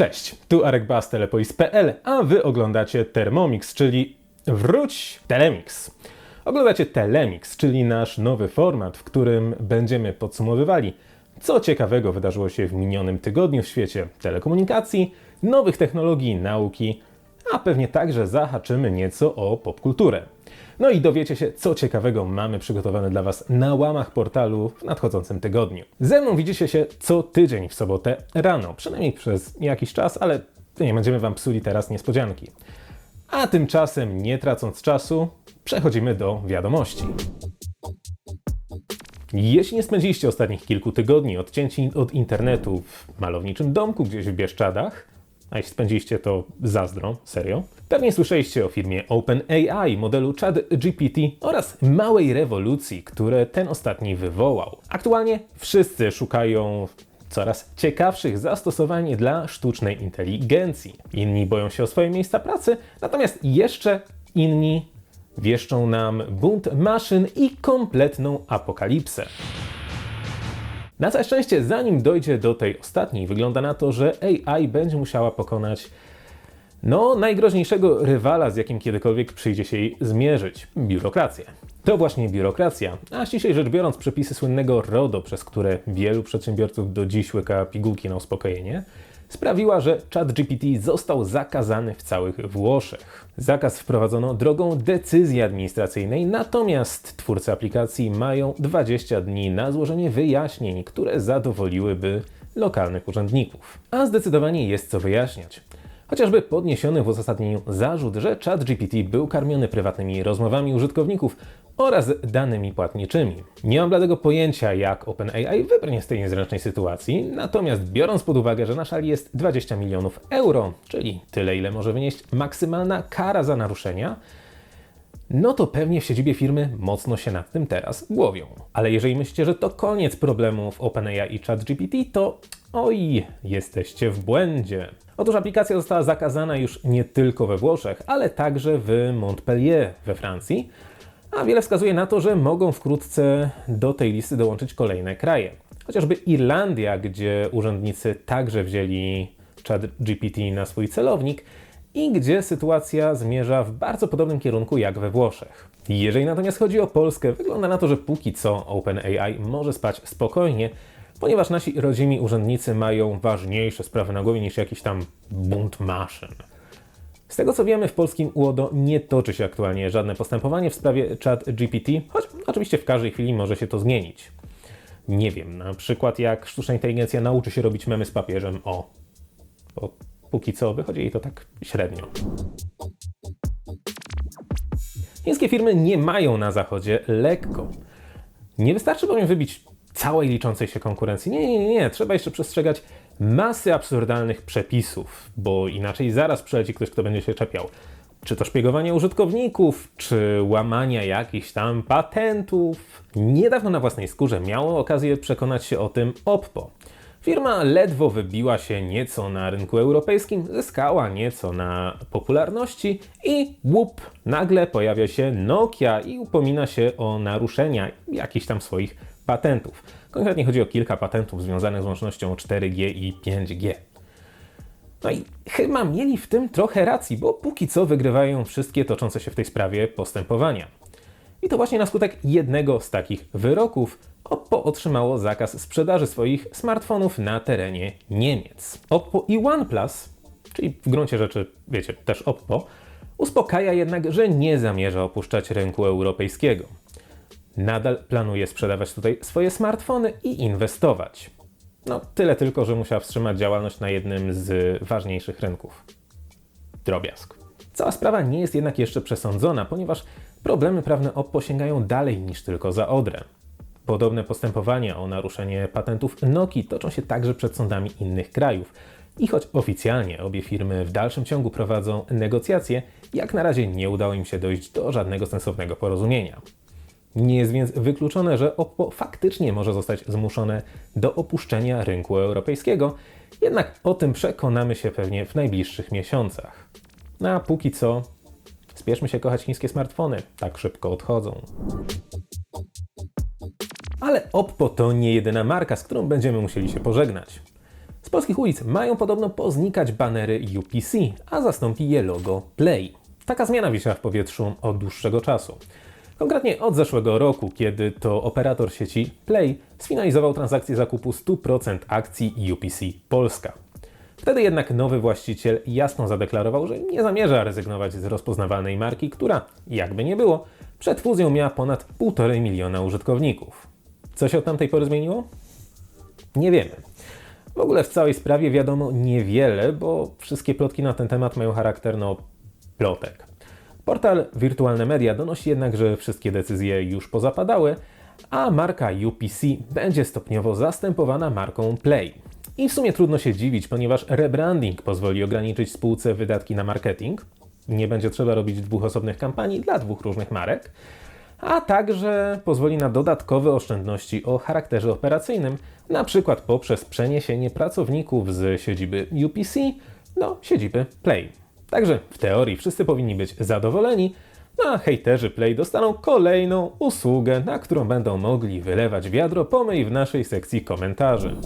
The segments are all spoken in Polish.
Cześć, tu Arek Bas, telepolis.pl, a wy oglądacie Thermomix, czyli wróć Telemix. Oglądacie Telemix, czyli nasz nowy format, w którym będziemy podsumowywali, co ciekawego wydarzyło się w minionym tygodniu w świecie telekomunikacji, nowych technologii, nauki, a pewnie także zahaczymy nieco o popkulturę. No i dowiecie się, co ciekawego mamy przygotowane dla Was na łamach portalu w nadchodzącym tygodniu. Ze mną widzicie się co tydzień w sobotę rano, przynajmniej przez jakiś czas, ale nie będziemy Wam psuli teraz niespodzianki. A tymczasem, nie tracąc czasu, przechodzimy do wiadomości. Jeśli nie spędziliście ostatnich kilku tygodni odcięci od internetu w malowniczym domku gdzieś w Bieszczadach, a jeśli spędziliście to zazdro, serio, pewnie słyszeliście o firmie OpenAI, modelu ChatGPT oraz małej rewolucji, które ten ostatni wywołał. Aktualnie wszyscy szukają coraz ciekawszych zastosowań dla sztucznej inteligencji. Inni boją się o swoje miejsca pracy, natomiast jeszcze inni wieszczą nam bunt maszyn i kompletną apokalipsę. Na całe szczęście, zanim dojdzie do tej ostatniej, wygląda na to, że AI będzie musiała pokonać no, najgroźniejszego rywala, z jakim kiedykolwiek przyjdzie się jej zmierzyć biurokrację. To właśnie biurokracja, a ściślej rzecz biorąc, przepisy słynnego RODO, przez które wielu przedsiębiorców do dziś łyka pigułki na uspokojenie, sprawiła, że ChatGPT został zakazany w całych Włoszech. Zakaz wprowadzono drogą decyzji administracyjnej, natomiast twórcy aplikacji mają 20 dni na złożenie wyjaśnień, które zadowoliłyby lokalnych urzędników. A zdecydowanie jest co wyjaśniać. Chociażby podniesiony w uzasadnieniu zarzut, że ChatGPT był karmiony prywatnymi rozmowami użytkowników oraz danymi płatniczymi. Nie mam bladego pojęcia, jak OpenAI wybrnie z tej niezręcznej sytuacji, natomiast biorąc pod uwagę, że na szali jest 20 milionów euro, czyli tyle, ile może wynieść maksymalna kara za naruszenia, no to pewnie w siedzibie firmy mocno się nad tym teraz głowią. Ale jeżeli myślicie, że to koniec problemów OpenAI i ChatGPT, to oj, jesteście w błędzie. Otóż aplikacja została zakazana już nie tylko we Włoszech, ale także w Montpellier we Francji, a wiele wskazuje na to, że mogą wkrótce do tej listy dołączyć kolejne kraje. Chociażby Irlandia, gdzie urzędnicy także wzięli ChatGPT na swój celownik i gdzie sytuacja zmierza w bardzo podobnym kierunku jak we Włoszech. Jeżeli natomiast chodzi o Polskę, wygląda na to, że póki co OpenAI może spać spokojnie, ponieważ nasi rodzimi urzędnicy mają ważniejsze sprawy na głowie niż jakiś tam bunt maszyn. Z tego co wiemy, w polskim UODO nie toczy się aktualnie żadne postępowanie w sprawie ChatGPT, choć oczywiście w każdej chwili może się to zmienić. Nie wiem, na przykład jak sztuczna inteligencja nauczy się robić memy z papieżem, o. Bo póki co wychodzi jej to tak średnio. Chińskie firmy nie mają na zachodzie lekko. Nie wystarczy bowiem wybić całej liczącej się konkurencji. Nie, nie, nie, nie. Trzeba jeszcze przestrzegać masy absurdalnych przepisów, bo inaczej zaraz przyleci ktoś, kto będzie się czepiał. Czy to szpiegowanie użytkowników, czy łamania jakichś tam patentów. Niedawno na własnej skórze miało okazję przekonać się o tym Oppo. Firma ledwo wybiła się nieco na rynku europejskim, zyskała nieco na popularności i łup, nagle pojawia się Nokia i upomina się o naruszenia jakichś tam swoich patentów. Konkretnie chodzi o kilka patentów związanych z łącznością 4G i 5G. No i chyba mieli w tym trochę racji, bo póki co wygrywają wszystkie toczące się w tej sprawie postępowania. I to właśnie na skutek jednego z takich wyroków Oppo otrzymało zakaz sprzedaży swoich smartfonów na terenie Niemiec. Oppo i OnePlus, czyli w gruncie rzeczy, wiecie, też Oppo, uspokaja jednak, że nie zamierza opuszczać rynku europejskiego. Nadal planuje sprzedawać tutaj swoje smartfony i inwestować. No, tyle tylko, że musiała wstrzymać działalność na jednym z ważniejszych rynków. Drobiazg. Cała sprawa nie jest jednak jeszcze przesądzona, ponieważ problemy prawne Oppo sięgają dalej niż tylko za Odrę. Podobne postępowania o naruszenie patentów Nokii toczą się także przed sądami innych krajów. I choć oficjalnie obie firmy w dalszym ciągu prowadzą negocjacje, jak na razie nie udało im się dojść do żadnego sensownego porozumienia. Nie jest więc wykluczone, że Oppo faktycznie może zostać zmuszone do opuszczenia rynku europejskiego, jednak o tym przekonamy się pewnie w najbliższych miesiącach. No a póki co, spieszmy się kochać chińskie smartfony, tak szybko odchodzą. Ale Oppo to nie jedyna marka, z którą będziemy musieli się pożegnać. Z polskich ulic mają podobno poznikać banery UPC, a zastąpi je logo Play. Taka zmiana wisiała w powietrzu od dłuższego czasu. Konkretnie od zeszłego roku, kiedy to operator sieci Play sfinalizował transakcję zakupu 100% akcji UPC Polska. Wtedy jednak nowy właściciel jasno zadeklarował, że nie zamierza rezygnować z rozpoznawalnej marki, która, jakby nie było, przed fuzją miała ponad 1,5 miliona użytkowników. Co się od tamtej pory zmieniło? Nie wiemy. W ogóle w całej sprawie wiadomo niewiele, bo wszystkie plotki na ten temat mają charakter no plotek. Portal Wirtualne Media donosi jednak, że wszystkie decyzje już pozapadały, a marka UPC będzie stopniowo zastępowana marką Play. I w sumie trudno się dziwić, ponieważ rebranding pozwoli ograniczyć spółce wydatki na marketing. Nie będzie trzeba robić dwóch osobnych kampanii dla dwóch różnych marek, a także pozwoli na dodatkowe oszczędności o charakterze operacyjnym, na przykład poprzez przeniesienie pracowników z siedziby UPC do siedziby Play. Także w teorii wszyscy powinni być zadowoleni, no a hejterzy Play dostaną kolejną usługę, na którą będą mogli wylewać wiadro pomyj w naszej sekcji komentarzy.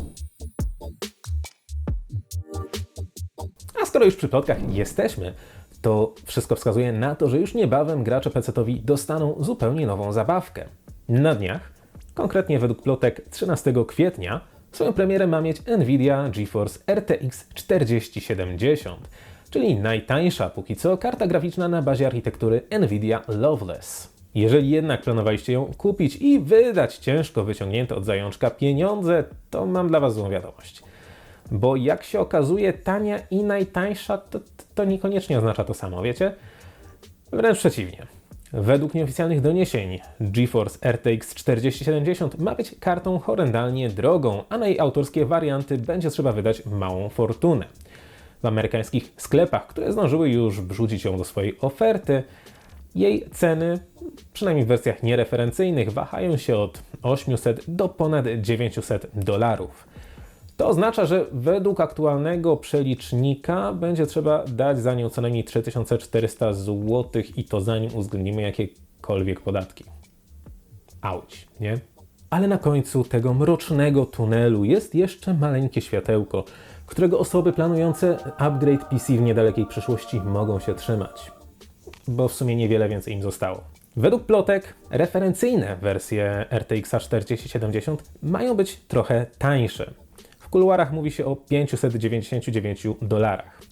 A skoro już przy plotkach jesteśmy, to wszystko wskazuje na to, że już niebawem gracze PC-towi dostaną zupełnie nową zabawkę. Na dniach, konkretnie według plotek 13 kwietnia, swoją premierę ma mieć Nvidia GeForce RTX 4070, czyli najtańsza póki co karta graficzna na bazie architektury Nvidia Loveless. Jeżeli jednak planowaliście ją kupić i wydać ciężko wyciągnięte od zajączka pieniądze, to mam dla Was złą wiadomość. Bo jak się okazuje, tania i najtańsza to, to niekoniecznie oznacza to samo, wiecie? Wręcz przeciwnie. Według nieoficjalnych doniesień, GeForce RTX 4070 ma być kartą horrendalnie drogą, a na jej autorskie warianty będzie trzeba wydać małą fortunę. W amerykańskich sklepach, które zdążyły już wrzucić ją do swojej oferty, jej ceny, przynajmniej w wersjach niereferencyjnych, wahają się od 800 do ponad 900 dolarów. To oznacza, że według aktualnego przelicznika będzie trzeba dać za nią co najmniej 3400 zł i to zanim uwzględnimy jakiekolwiek podatki. Auć, nie? Ale na końcu tego mrocznego tunelu jest jeszcze maleńkie światełko, którego osoby planujące upgrade PC w niedalekiej przyszłości mogą się trzymać. Bo w sumie niewiele więcej im zostało. Według plotek referencyjne wersje RTX 4070 mają być trochę tańsze. W kuluarach mówi się o 599 dolarach.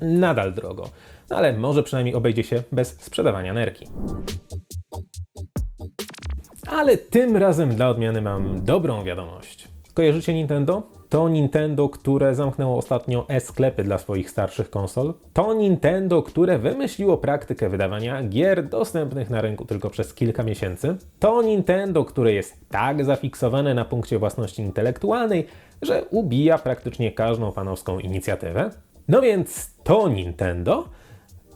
Nadal drogo, no ale może przynajmniej obejdzie się bez sprzedawania nerki. Ale tym razem dla odmiany mam dobrą wiadomość. Kojarzycie Nintendo? To Nintendo, które zamknęło ostatnio e-sklepy dla swoich starszych konsol. To Nintendo, które wymyśliło praktykę wydawania gier dostępnych na rynku tylko przez kilka miesięcy. To Nintendo, które jest tak zafiksowane na punkcie własności intelektualnej, że ubija praktycznie każdą panowską inicjatywę. No więc to Nintendo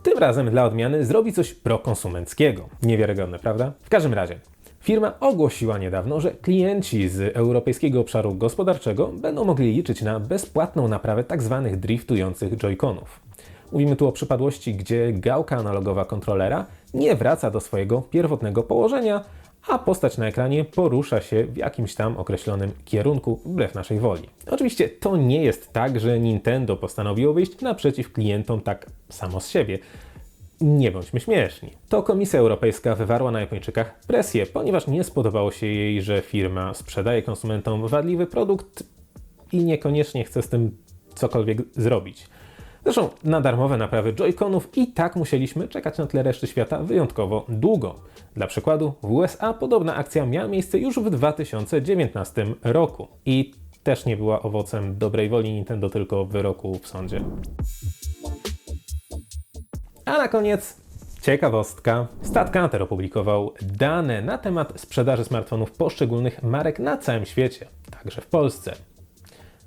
tym razem dla odmiany zrobi coś prokonsumenckiego. Niewiarygodne, prawda? W każdym razie, firma ogłosiła niedawno, że klienci z Europejskiego Obszaru Gospodarczego będą mogli liczyć na bezpłatną naprawę tzw. driftujących joyconów. Mówimy tu o przypadłości, gdzie gałka analogowa kontrolera nie wraca do swojego pierwotnego położenia, a postać na ekranie porusza się w jakimś tam określonym kierunku wbrew naszej woli. Oczywiście to nie jest tak, że Nintendo postanowiło wyjść naprzeciw klientom tak samo z siebie. Nie bądźmy śmieszni. To Komisja Europejska wywarła na Japończykach presję, ponieważ nie spodobało się jej, że firma sprzedaje konsumentom wadliwy produkt i niekoniecznie chce z tym cokolwiek zrobić. Zresztą na darmowe naprawy Joy-Conów i tak musieliśmy czekać na tle reszty świata wyjątkowo długo. Dla przykładu, w USA podobna akcja miała miejsce już w 2019 roku i też nie była owocem dobrej woli Nintendo, tylko wyroku w sądzie. A na koniec ciekawostka. StatCounter opublikował dane na temat sprzedaży smartfonów poszczególnych marek na całym świecie, także w Polsce.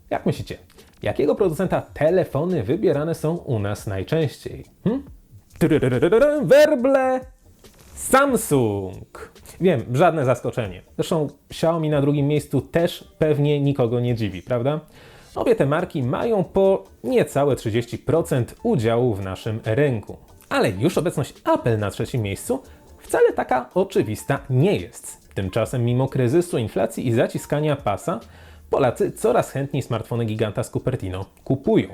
Jak myślicie, jakiego producenta telefony wybierane są u nas najczęściej? Hm? Werble! Samsung! Wiem, żadne zaskoczenie. Zresztą Xiaomi na drugim miejscu też pewnie nikogo nie dziwi, prawda? Obie te marki mają po niecałe 30% udziału w naszym rynku. Ale już obecność Apple na trzecim miejscu wcale taka oczywista nie jest. Tymczasem, mimo kryzysu, inflacji i zaciskania pasa, Polacy coraz chętniej smartfony giganta z Cupertino kupują.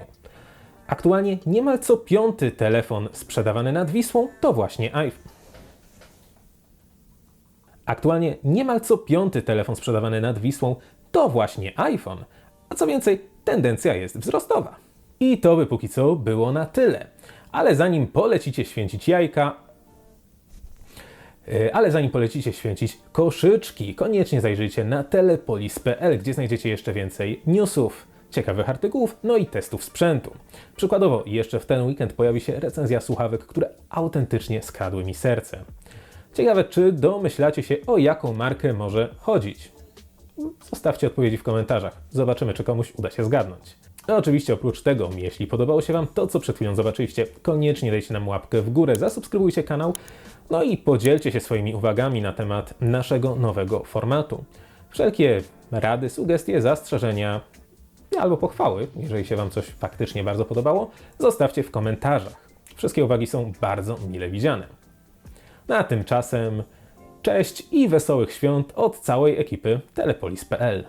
Aktualnie niemal co piąty telefon sprzedawany nad Wisłą to właśnie iPhone. Aktualnie niemal co piąty telefon sprzedawany nad Wisłą to właśnie iPhone, a co więcej, tendencja jest wzrostowa. I to by póki co było na tyle. Ale zanim polecicie święcić jajka, Yy, ale zanim polecicie święcić koszyczki, koniecznie zajrzyjcie na telepolis.pl, gdzie znajdziecie jeszcze więcej newsów, ciekawych artykułów, no i testów sprzętu. Przykładowo, jeszcze w ten weekend pojawi się recenzja słuchawek, które autentycznie skradły mi serce. Ciekawe, czy domyślacie się, o jaką markę może chodzić? Zostawcie odpowiedzi w komentarzach. Zobaczymy, czy komuś uda się zgadnąć. Oczywiście oprócz tego, jeśli podobało się Wam to, co przed chwilą zobaczyliście, koniecznie dajcie nam łapkę w górę, zasubskrybujcie kanał, no i podzielcie się swoimi uwagami na temat naszego nowego formatu. Wszelkie rady, sugestie, zastrzeżenia albo pochwały, jeżeli się Wam coś faktycznie bardzo podobało, zostawcie w komentarzach. Wszystkie uwagi są bardzo mile widziane. No a tymczasem cześć i wesołych świąt od całej ekipy Telepolis.pl.